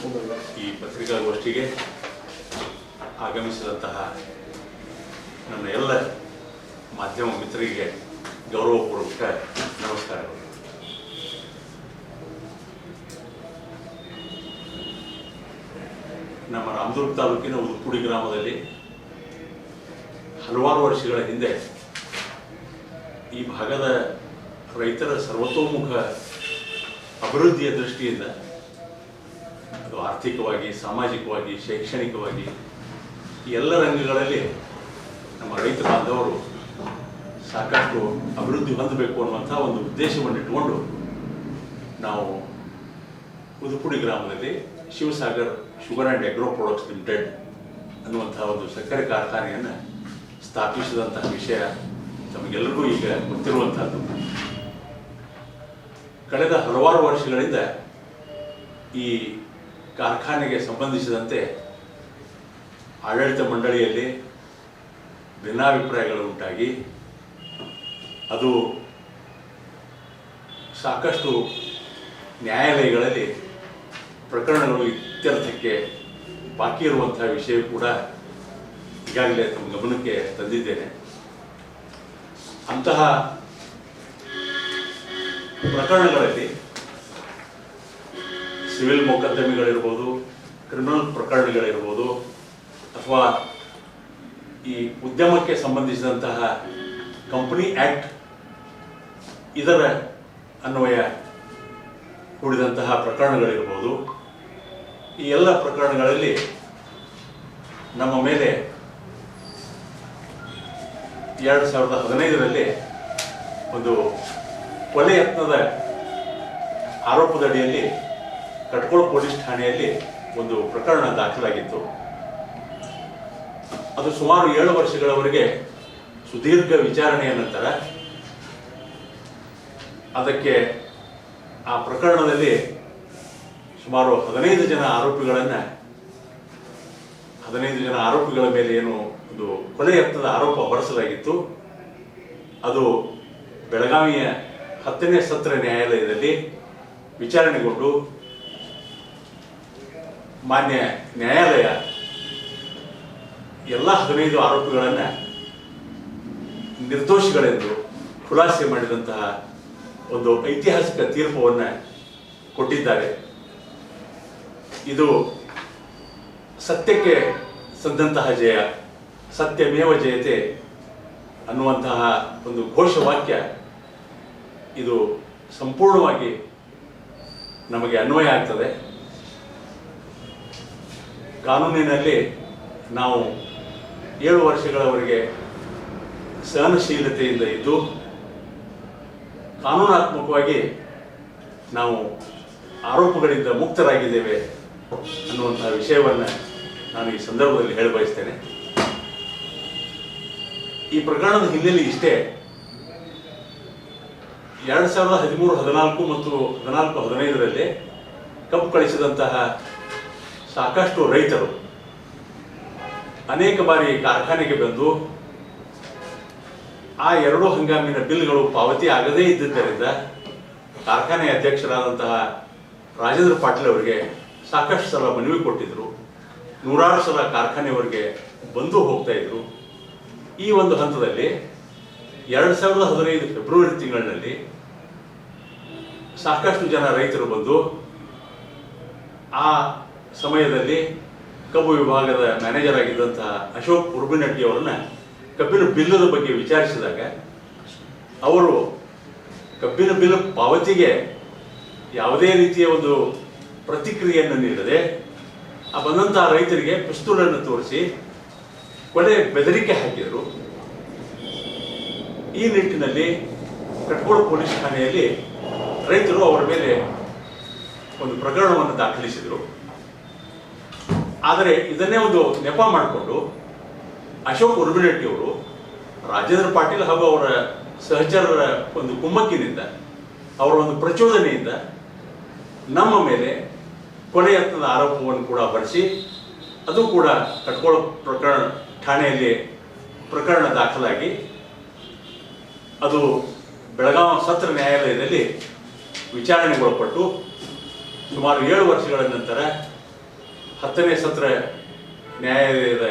ಈ ಪತ್ರಿಕಾಗೋಷ್ಠಿಗೆ ಆಗಮಿಸಿದಂತಹ ನನ್ನ ಎಲ್ಲ ಮಾಧ್ಯಮ ಮಿತ್ರರಿಗೆ ಗೌರವಪೂರ್ವಕ ನಮಸ್ಕಾರಗಳು. ನಮ್ಮ ರಾಮದುರ್ಗ ತಾಲೂಕಿನ ಉದುಪುಡಿ ಗ್ರಾಮದಲ್ಲಿ ಹಲವಾರು ವರ್ಷಗಳ ಹಿಂದೆ ಈ ಭಾಗದ ರೈತರ ಸರ್ವತೋಮುಖ ಅಭಿವೃದ್ಧಿಯ ದೃಷ್ಟಿಯಿಂದ ಆರ್ಥಿಕವಾಗಿ, ಸಾಮಾಜಿಕವಾಗಿ, ಶೈಕ್ಷಣಿಕವಾಗಿ ಈ ಎಲ್ಲ ರಂಗಗಳಲ್ಲಿ ನಮ್ಮ ರೈತ ಬಾಂಧವರು ಸಾಕಷ್ಟು ಅಭಿವೃದ್ಧಿ ಹೊಂದಬೇಕು ಅನ್ನುವಂಥ ಒಂದು ಉದ್ದೇಶವನ್ನು ಇಟ್ಟುಕೊಂಡು ನಾವು ಉದುಪುಡಿ ಗ್ರಾಮದಲ್ಲಿ Shivasagar sugar and agro products limited ಅನ್ನುವಂಥ ಒಂದು ಸಕ್ಕರೆ ಕಾರ್ಖಾನೆಯನ್ನು ಸ್ಥಾಪಿಸಿದಂತಹ ವಿಷಯ ತಮಗೆಲ್ಲರಿಗೂ ಈಗ ಗೊತ್ತಿರುವಂಥದ್ದು. ಕಳೆದ ಹಲವಾರು ವರ್ಷಗಳಿಂದ ಈ ಕಾರ್ಖಾನೆಗೆ ಸಂಬಂಧಿಸಿದಂತೆ ಆಡಳಿತ ಮಂಡಳಿಯಲ್ಲಿ ಭಿನ್ನಾಭಿಪ್ರಾಯಗಳು ಉಂಟಾಗಿ, ಅದು ಸಾಕಷ್ಟು ನ್ಯಾಯಾಲಯಗಳಲ್ಲಿ ಪ್ರಕರಣಗಳು ಇತ್ಯರ್ಥಕ್ಕೆ ಬಾಕಿ ಇರುವಂತಹ ವಿಷಯ ಕೂಡ ಈಗಾಗಲೇ ತಮ್ಮ ಗಮನಕ್ಕೆ ತಂದಿದ್ದೇನೆ. ಅಂತಹ ಪ್ರಕರಣಗಳಲ್ಲಿ ಸಿವಿಲ್ ಮೊಕದ್ದಮೆಗಳಿರ್ಬೋದು, ಕ್ರಿಮಿನಲ್ ಪ್ರಕರಣಗಳಿರ್ಬೋದು, ಅಥವಾ ಈ ಉದ್ಯಮಕ್ಕೆ ಸಂಬಂಧಿಸಿದಂತಹ ಕಂಪನಿ ಆಕ್ಟ್ ಇದರ ಅನ್ವಯ ಕೂಡಿದಂತಹ ಪ್ರಕರಣಗಳಿರ್ಬೋದು. ಈ ಎಲ್ಲ ಪ್ರಕರಣಗಳಲ್ಲಿ ನಮ್ಮ ಮೇಲೆ ಎರಡು ಸಾವಿರದ ಹದಿನೈದರಲ್ಲಿ ಒಂದು ಕೊಲೆ ಯತ್ನದ ಆರೋಪದಡಿಯಲ್ಲಿ ಕಟ್ಕೋಳ ಪೊಲೀಸ್ ಠಾಣೆಯಲ್ಲಿ ಒಂದು ಪ್ರಕರಣ ದಾಖಲಾಗಿತ್ತು. ಅದು ಸುಮಾರು ಏಳು ವರ್ಷಗಳವರೆಗೆ ಸುದೀರ್ಘ ವಿಚಾರಣೆಯ ನಂತರ ಅದಕ್ಕೆ ಆ ಪ್ರಕರಣದಲ್ಲಿ ಸುಮಾರು ಹದಿನೈದು ಜನ ಆರೋಪಿಗಳನ್ನು, ಹದಿನೈದು ಜನ ಆರೋಪಿಗಳ ಮೇಲೆ ಏನು ಒಂದು ಕೊಲೆ ಯತ್ನದ ಆರೋಪ ಹೊರಿಸಲಾಗಿತ್ತು. ಅದು ಬೆಳಗಾವಿಯ ಹತ್ತನೇ ಸತ್ರ ನ್ಯಾಯಾಲಯದಲ್ಲಿ ವಿಚಾರಣೆಗೊಂಡು ಮಾನ್ಯ ನ್ಯಾಯಾಲಯ ಎಲ್ಲ ಹದಿನೈದು ಆರೋಪಿಗಳನ್ನು ನಿರ್ದೋಷಿಗಳೆಂದು ಖುಲಾಸೆ ಮಾಡಿದಂತಹ ಒಂದು ಐತಿಹಾಸಿಕ ತೀರ್ಪವನ್ನು ಕೊಟ್ಟಿದ್ದಾರೆ. ಇದು ಸತ್ಯಕ್ಕೆ ಸಂದಂತಹ ಜಯ, ಸತ್ಯಮೇವ ಜಯತೆ ಅನ್ನುವಂತಹ ಒಂದು ಘೋಷವಾಕ್ಯ ಇದು ಸಂಪೂರ್ಣವಾಗಿ ನಮಗೆ ಅನ್ವಯ ಆಗ್ತದೆ. ಕಾನೂನಿನಲ್ಲಿ ನಾವು ಏಳು ವರ್ಷಗಳವರೆಗೆ ಸಹನಶೀಲತೆಯಿಂದ ಇದ್ದು, ಕಾನೂನಾತ್ಮಕವಾಗಿ ನಾವು ಆರೋಪಗಳಿಂದ ಮುಕ್ತರಾಗಿದ್ದೇವೆ ಅನ್ನುವಂಥ ವಿಷಯವನ್ನು ನಾನು ಈ ಸಂದರ್ಭದಲ್ಲಿ ಹೇಳ ಬಯಸ್ತೇನೆ. ಈ ಪ್ರಕರಣದ ಹಿನ್ನೆಲೆ ಇಷ್ಟೇ ಎರಡು ಸಾವಿರದ ಹದಿಮೂರು ಹದಿನಾಲ್ಕು ಮತ್ತು ಹದಿನಾಲ್ಕು ಹದಿನೈದರಲ್ಲಿ ಕಪ್ಪು ಕಳಿಸಿದಂತಹ ಸಾಕಷ್ಟು ರೈತರು ಅನೇಕ ಬಾರಿ ಕಾರ್ಖಾನೆಗೆ ಬಂದು ಆ ಎರಡು ಹಂಗಾಮಿನ ಬಿಲ್ಗಳು ಪಾವತಿ ಆಗದೇ ಇದ್ದಿದ್ದರಿಂದ ಕಾರ್ಖಾನೆ ಅಧ್ಯಕ್ಷರಾದಂತಹ ರಾಜೇಂದ್ರ ಪಾಟೀಲ್ ಅವರಿಗೆ ಸಾಕಷ್ಟು ಸಲ ಮನವಿ ಕೊಟ್ಟಿದ್ರು. ನೂರಾರು ಸಲ ಕಾರ್ಖಾನೆಯವರಿಗೆ ಬಂದು ಹೋಗ್ತಾ ಇದ್ರು. ಈ ಒಂದು ಹಂತದಲ್ಲಿ ಎರಡು ಸಾವಿರದ ಹದಿನೈದು ಫೆಬ್ರವರಿ ತಿಂಗಳಿನಲ್ಲಿ ಸಾಕಷ್ಟು ಜನ ರೈತರು ಬಂದು ಆ ಸಮಯದಲ್ಲಿ ಕಬ್ಬು ವಿಭಾಗದ ಮ್ಯಾನೇಜರ್ ಆಗಿದ್ದಂತಹ ಅಶೋಕ್ ಉರ್ಬಿನಟ್ಟಿ ಅವರನ್ನ ಕಬ್ಬಿನ ಬಿಲ್ಲದ ಬಗ್ಗೆ ವಿಚಾರಿಸಿದಾಗ, ಅವರು ಕಬ್ಬಿನ ಬಿಲ್ ಪಾವತಿಗೆ ಯಾವುದೇ ರೀತಿಯ ಒಂದು ಪ್ರತಿಕ್ರಿಯೆಯನ್ನು ನೀಡದೆ, ಆ ಬಂದಂತಹ ರೈತರಿಗೆ ಪಿಸ್ತೂಲನ್ನು ತೋರಿಸಿ ಕೊಲೆ ಬೆದರಿಕೆ ಹಾಕಿದರು. ಈ ನಿಟ್ಟಿನಲ್ಲಿ ಕಟ್ಕೋಳ ಪೊಲೀಸ್ ಠಾಣೆಯಲ್ಲಿ ರೈತರು ಅವರ ಮೇಲೆ ಒಂದು ಪ್ರಕರಣವನ್ನು ದಾಖಲಿಸಿದರು. ಆದರೆ ಇದನ್ನೇ ಒಂದು ನೆಪ ಮಾಡಿಕೊಂಡು ಅಶೋಕ್ ಉರ್ಬಿನಟ್ಟಿ ಅವರು ರಾಜೇಂದ್ರ ಪಾಟೀಲ್ ಹಾಗೂ ಅವರ ಸಹಚರರ ಒಂದು ಕುಮ್ಮಕ್ಕಿನಿಂದ, ಅವರ ಒಂದು ಪ್ರಚೋದನೆಯಿಂದ ನಮ್ಮ ಮೇಲೆ ಕೊಲೆ ಯತ್ನದ ಆರೋಪವನ್ನು ಕೂಡ ಭರಿಸಿ ಅದು ಕೂಡ ಕಟ್ಕೊಳ್ಳೋ ಪ್ರಕರಣ, ಠಾಣೆಯಲ್ಲಿ ಪ್ರಕರಣ ದಾಖಲಾಗಿ, ಅದು ಬೆಳಗಾವಿ ಸತ್ರ ನ್ಯಾಯಾಲಯದಲ್ಲಿ ವಿಚಾರಣೆಗೊಳಪಟ್ಟು ಸುಮಾರು ಏಳು ವರ್ಷಗಳ ನಂತರ ಹತ್ತನೇ ಸತ್ರ ನ್ಯಾಯಾಲಯದ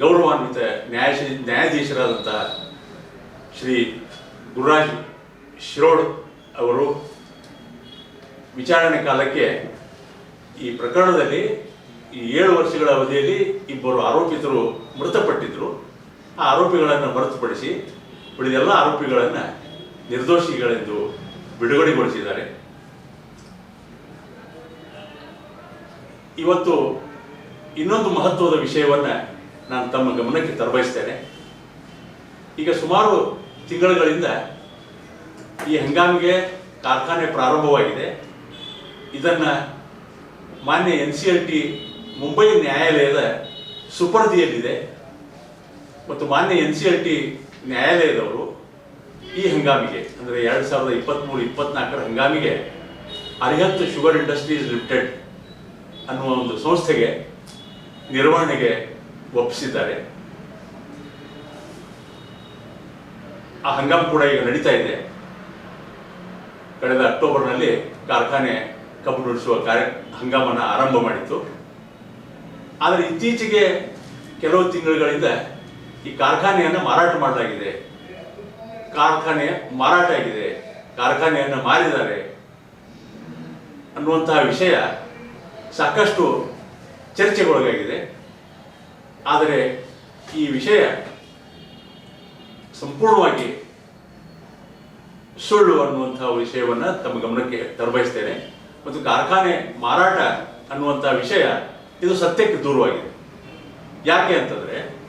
ಗೌರವಾನ್ವಿತ ನ್ಯಾಯ ನ್ಯಾಯಾಧೀಶರಾದಂಥ ಶ್ರೀ ಗುರುರಾಜ್ ಶಿರೋಡ್ ಅವರು ವಿಚಾರಣೆ ಕಾಲಕ್ಕೆ ಈ ಪ್ರಕರಣದಲ್ಲಿ ಈ ಏಳು ವರ್ಷಗಳ ಅವಧಿಯಲ್ಲಿ ಇಬ್ಬರು ಆರೋಪಿತರು ಮೃತಪಟ್ಟಿದ್ದರು ಆ ಆರೋಪಿಗಳನ್ನು ಹೊರತುಪಡಿಸಿ ಉಳಿದೆಲ್ಲ ಆರೋಪಿಗಳನ್ನು ನಿರ್ದೋಷಿಗಳೆಂದು ಬಿಡುಗಡೆಗೊಳಿಸಿದ್ದಾರೆ. ಇವತ್ತು ಇನ್ನೊಂದು ಮಹತ್ವದ ವಿಷಯವನ್ನು ನಾನು ತಮ್ಮ ಗಮನಕ್ಕೆ ತರಬಯಸ್ತೇನೆ. ಈಗ ಸುಮಾರು ತಿಂಗಳುಗಳಿಂದ ಈ ಹಂಗಾಮಿಗೆ ಕಾರ್ಖಾನೆ ಪ್ರಾರಂಭವಾಗಿದೆ. ಇದನ್ನು ಮಾನ್ಯ N C L T Mumbai ನ್ಯಾಯಾಲಯದ ಸುಪರ್ದಿಯಲ್ಲಿದೆ. ಮತ್ತು ಮಾನ್ಯ ಎನ್ ಸಿ ಎಲ್ ಟಿ ನ್ಯಾಯಾಲಯದವರು ಈ ಹಂಗಾಮಿಗೆ, ಅಂದರೆ ಎರಡು ಸಾವಿರದ ಇಪ್ಪತ್ತ್ಮೂರು ಇಪ್ಪತ್ನಾಲ್ಕರ ಹಂಗಾಮಿಗೆ ಅರಿಹತ್ ಶುಗರ್ ಇಂಡಸ್ಟ್ರೀಸ್ ಲಿಮಿಟೆಡ್ ಅನ್ನುವ ಒಂದು ಸಂಸ್ಥೆಗೆ ನಿರ್ವಹಣೆಗೆ ಒಪ್ಪಿಸಿದ್ದಾರೆ. ಆ ಹಂಗಾಮ ಕೂಡ ಈಗ ನಡೀತಾ ಇದೆ. ಕಳೆದ ಅಕ್ಟೋಬರ್ನಲ್ಲಿ ಕಾರ್ಖಾನೆ ಕಬ್ಬು ನುಡಿಸುವ ಕಾರ್ಯ ಹಂಗಾಮನ ಆರಂಭ ಮಾಡಿತ್ತು. ಆದರೆ ಇತ್ತೀಚೆಗೆ ಕೆಲವು ತಿಂಗಳುಗಳಿಂದ ಈ ಕಾರ್ಖಾನೆಯನ್ನು ಮಾರಾಟ ಮಾಡಲಾಗಿದೆ. ಕಾರ್ಖಾನೆ ಮಾರಾಟ ಆಗಿದೆ. ಕಾರ್ಖಾನೆಯನ್ನು ಮಾರಿದ್ದಾರೆ ಅನ್ನುವಂತಹ ವಿಷಯ ಸಾಕಷ್ಟು ಚರ್ಚೆಗೊಳಗಾಗಿದೆ. ಆದರೆ ಈ ವಿಷಯ ಸಂಪೂರ್ಣವಾಗಿ ಸುಳ್ಳು ಅನ್ನುವಂತಹ ವಿಷಯವನ್ನು ತಮ್ಮ ಗಮನಕ್ಕೆ ತರಬಯಸ್ತೇನೆ. ಮತ್ತು ಕಾರ್ಖಾನೆ ಮಾರಾಟ ಅನ್ನುವಂಥ ವಿಷಯ ಇದು ಸತ್ಯಕ್ಕೆ ದೂರವಾಗಿದೆ. ಯಾಕೆ ಅಂತಂದರೆ,